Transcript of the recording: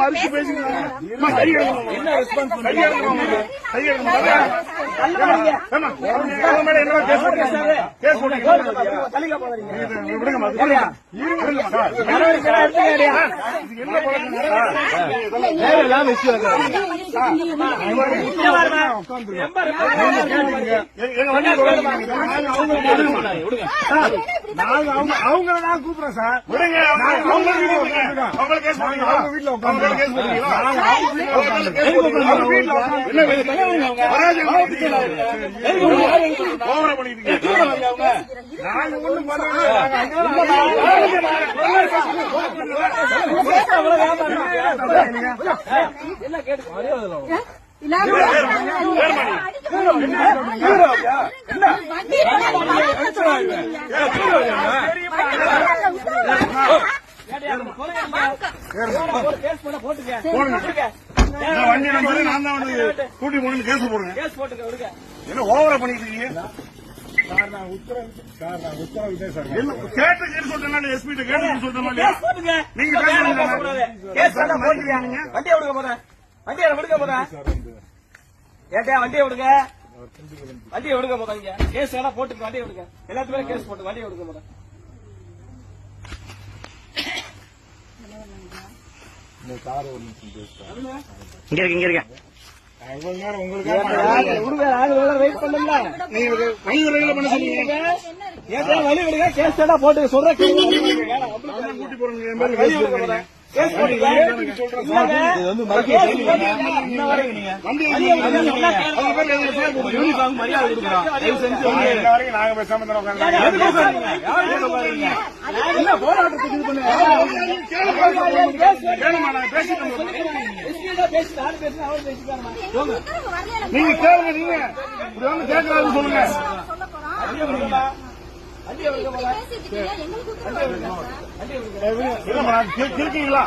மறுத்து அவங்க நான் கூப்பிடுறேன் சார் அவங்க வீட்டுல உட்காந்து என்ன கேட்டு மரியாதை கேஸ் பண்ண போட்டுக்க போடுங்க நான் வண்டி நம்பர் நான் தான் வந்து கூட்டி போட்டு கேஸ் போடுங்க கேஸ் போட்டுக்க விடுங்க என்ன ஓவரா பண்ணிட்டு இருக்கீங்க என்ன கேட்டு கேட்டு சொல்றேன் எஸ்பி கிட்ட கேட்டு சொல்றேன் கேஸ் போட்டுங்க நீங்க வேற கேஸ் பண்ண போட்டுக்க. வண்டியை விடுங்க போற வண்டியை விடுங்க போற ஏட்டா வண்டியை விடுங்க வண்டியை எடுக்க போறாங்க கேஸ் வேணா போட்டுக்க வண்டியை விடுங்க. எல்லாத்துக்குமே கேஸ் போட்டு வண்டியை விடுங்க. போறேன் இங்க இருக்கு இங்க இருக்கு இவ்வளவு நேரம் உங்களுக்காக விடுங்க நாங்க வெயிட் பண்ணல நீங்க வழி வரையில பண்ண சொன்னீங்க ஏட்டா வழி விடுங்க கேஸ் வேணா போட்டு சொல்ற கூட்டி போறேன். கேஸ் கேஸ் போட்டுக்க இல்லங்க. கேஸ் போட்டுக்க. இன்ன வரைக்கும் போடுறீங்க? யூனிஃபார்ம் மரியாதை கொடுக்குறோம் தயவு செஞ்சு இன்ன வரைக்கும் நாங்க பேசாம தான் உட்கார்ந்து? என்ன போராட்டத்துக்கு இது பண்ணுங்க? பேசிட்டு. நீங்க கேளுங்க நீங்க இப்படி வந்து கேட்கறாரு சொல்லுங்க வண்டியை